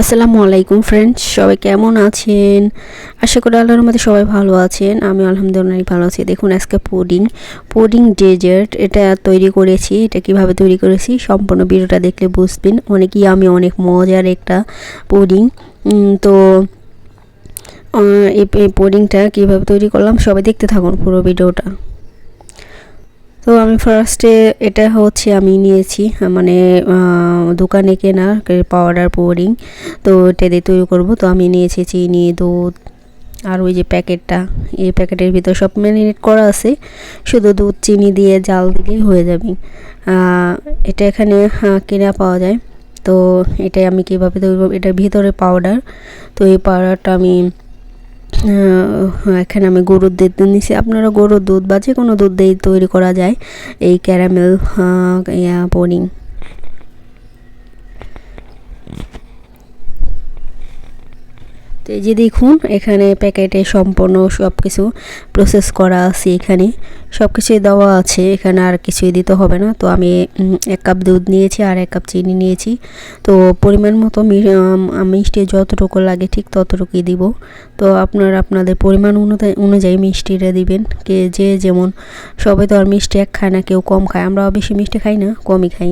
আসসালামু আলাইকুম ফ্রেন্ডস সবাই কেমন আছেন? আশা করি আল্লাহর মধ্যে সবাই ভালো আছেন, আমি আলহামদুলিল্লাহ ভালো আছি। দেখুন, আজকে পুডিং পুডিং ডেজার্ট এটা তৈরি করেছি, এটা কীভাবে তৈরি করেছি সম্পূর্ণ ভিডিওটা দেখলে বুঝবেন। অনেক আমি অনেক মজার একটা পুডিং তো এই পুডিংটা কীভাবে তৈরি করলাম সবাই দেখতে থাকুন পুরো ভিডিওটা। তো আমি ফার্স্টে এটা হচ্ছে আমি নিয়েছি মানে দোকানে কেনা পাউডার পুডিং তো এটা দিয়ে তৈরি করব। তো আমি নিয়েছি চিনি, দুধ, আর ওই যে প্যাকেটটা। এই প্যাকেটের ভিতর সব ম্যারিনেট করা আছে, শুধু দুধ, চিনি দিয়ে জাল দিলেই হয়ে যাবে। এটা এখানে কেনা পাওয়া যায়। তো এটাই আমি কীভাবে তৈরি এটার ভিতরে পাউডার তো এই পাউডারটা আমি এখানে আমি গরুর দুধ নিয়েছি আপনারা গরুর দুধ বা যে কোনো দুধ দিয়ে তৈরি করা যায়। এই ক্যারামেল ইয়া তো এই যে দেখুন, এখানে প্যাকেটে সম্পূর্ণ সব কিছু প্রসেস করা আছে এখানে। সব কিছুই দেওয়া আছে, এখানে আর কিছুই দিতে হবে না। তো আমি এক কাপ দুধ নিয়েছি আর এক কাপ চিনি নিয়েছি। তো পরিমাণ মতো মিষ্টি যতটুকু লাগে ঠিক ততটুকুই দিব। তো আপনারা আপনাদের পরিমাণ অনুযায়ী মিষ্টিটা দিবেন। কে যে যেমন, সবাই তো আর মিষ্টি এক খায় না, কেউ কম খায়। আমরাও বেশি মিষ্টি খাই না, কমই খাই।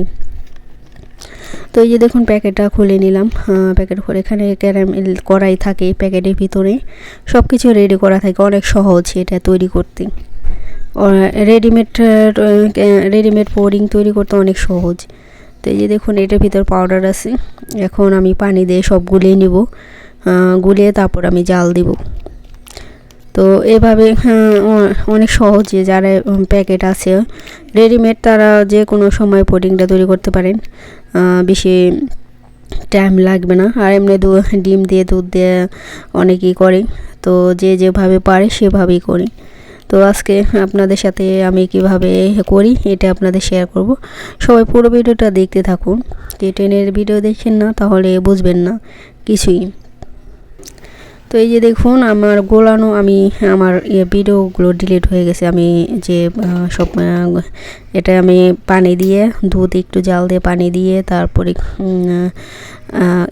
তো এই যে দেখুন প্যাকেটটা খুলে নিলাম। প্যাকেট করে এখানে ক্যারামেল করাই থাকে প্যাকেটের ভিতরে। সব কিছু রেডি করা থাকে, অনেক সহজ এটা তৈরি করতে। রেডিমেড রেডিমেড পোডিং তৈরি করতে অনেক সহজ। তো এই যে দেখুন, এটার ভিতর পাউডার আছে। এখন আমি পানি দিয়ে সব গুলিয়ে নিব। গুলিয়ে তারপর আমি জাল দিব। তো এভাবে অ- অনেক সহজে যারা প্যাকেট আছে। রেডিমেড তারা যে কোনো সময় পুডিংটা তৈরি করতে পারেন। বেশি টাইম লাগবে না। আর এমনি ডিম দিয়ে, দুধ দিয়ে অনেকেই করে। তো যে যেভাবে পারে সেভাবেই করি। তো আজকে আপনাদের সাথে আমি কীভাবে করি এটা আপনাদের শেয়ার করব। সবাই পুরো ভিডিওটা দেখতে থাকুন। যে ট্রেনের ভিডিও দেখছেন না তাহলে বুঝবেন না। কিছুই। তো এই যে দেখুন, আমার গোলানো, আমি, আমার ইয়ে ভিডিওগুলো ডিলিট হয়ে গেছে। আমি যে সব এটা আমি পানি দিয়ে, দুধ, একটু জাল দিয়ে পানি দিয়ে, তারপরে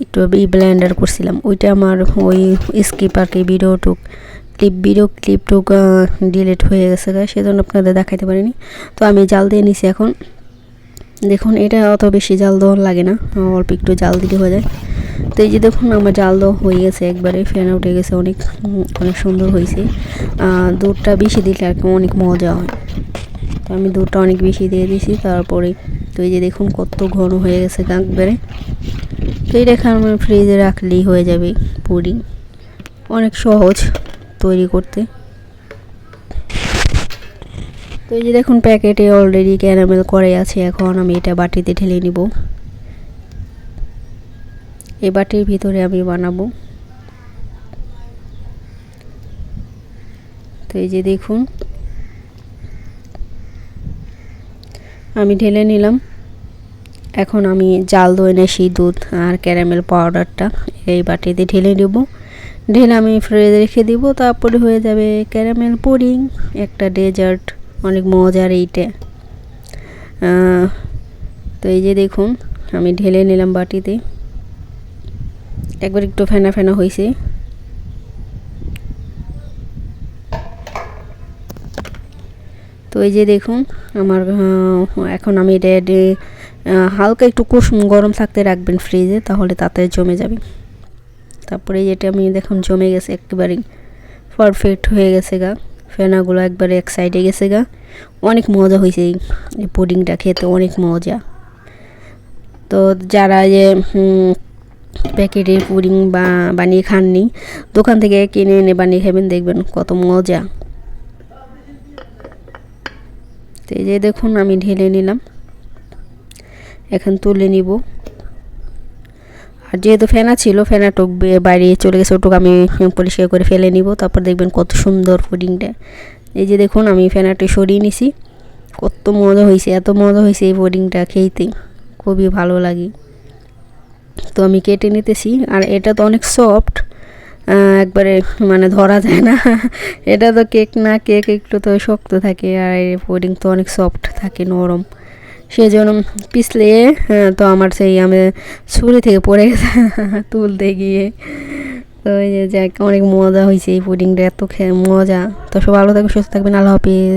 একটু ব্লেন্ডার করছিলাম। ওইটা আমার ওই স্কিপ আর কি ভিডিওটুক ক্লিপ ভিডিও ক্লিপটুক ডিলিট হয়ে গেছে সেজন্য আপনাদের দেখাতে পারিনি। তো আমি জাল দিয়ে নিছি এখন। দেখুন, এটা অত বেশি জাল দেওয়ার লাগে না, অল্প একটু জাল দিলে হয়ে যায়। তো এই যে দেখুন, আমার জাল দেওয়া হয়ে গেছে, একবারে ফ্যান উঠে গেছে, অনেক অনেক সুন্দর হয়েছে। দুধটা বেশি দিলে আর কি অনেক মজা হয়। তো আমি দুধটা অনেক বেশি দিয়ে দিয়েছি, তারপরে তো এই যে দেখুন, কত ঘন হয়ে গেছে একবারে। তো এটা আমি ফ্রিজে রাখলেই হয়ে যাবে পুরি অনেক সহজ তৈরি করতে। তো এই যে দেখুন, প্যাকেটে অলরেডি ক্যারামেল করে আছে, এখন আমি এটা বাটিতে ঢেলে নিব। এই বাটির ভিতরে আমি বানাবো। তো এই যে দেখুন, আমি ঢেলে নিলাম। এখন আমি জাল দই সেই দুধ আর ক্যারামেল পাউডারটা এই বাটিতে ঢেলে নেব। ঢেলে আমি ফ্রিজে রেখে দিব, তারপরে হয়ে যাবে ক্যারামেল পুডিং, একটা ডেজার্ট, অনেক মজার এইটা। তো এই যে দেখুন, আমি ঢেলে নিলাম বাটিতে। একবার একটু ফেনা ফেনা হয়েছে তো এই যে দেখুন, আমার এখন আমি এটা হালকা একটু কুসুম গরম থাকতে রাখবেন ফ্রিজে, তাহলে তাতে জমে যাবে। তারপরে যেটা আমি দেখুন জমে গেছে একেবারেই পারফেক্ট হয়ে গেছে গা। ফেনাগুলো একবারে এক সাইডে গেছে গা। অনেক মজা হয়েছে এই এই পুডিংটা খেতে অনেক মজা। তো যারা যে প্যাকেটের পুডিং বা বানিয়ে খাননি। দোকান থেকে কিনে এনে বানিয়ে খাবেন, দেখবেন কত মজা। তো এই যে দেখুন, আমি ঢেলে নিলাম। এখন তুলে নিব। আর যেহেতু ফেনা ছিল ফেনাটুক বে- বাইরে চলে গেছে, ওটুক আমি পরিষ্কার করে ফেলে নিব। তারপর দেখবেন কত সুন্দর পুডিংটা। এই যে দেখুন, আমি ফেনাটি সরিয়ে নিছি। কত মজা হয়েছে এত মজা হয়েছে এই পুডিংটা খেতে খুবই ভালো লাগে। তো আমি কেটে নিতেছি। আর এটা তো অনেক সফট একবারে মানে ধরা যায় না। এটা তো কেক না, কেক একটু তো শক্ত থাকে আর এই পুডিং তো অনেক সফট থাকে, নরম। সেই জন্য পিছলে তো আমার সেই আমি ছুরি থেকে পড়ে গেছে তুলতে গিয়ে, তো এই যে অনেক মজা হয়েছে এই পুডিংটা এত মজা। তো সব ভালো থাকবে সুস্থ থাকবেন, আল্লাহ হাফিজ।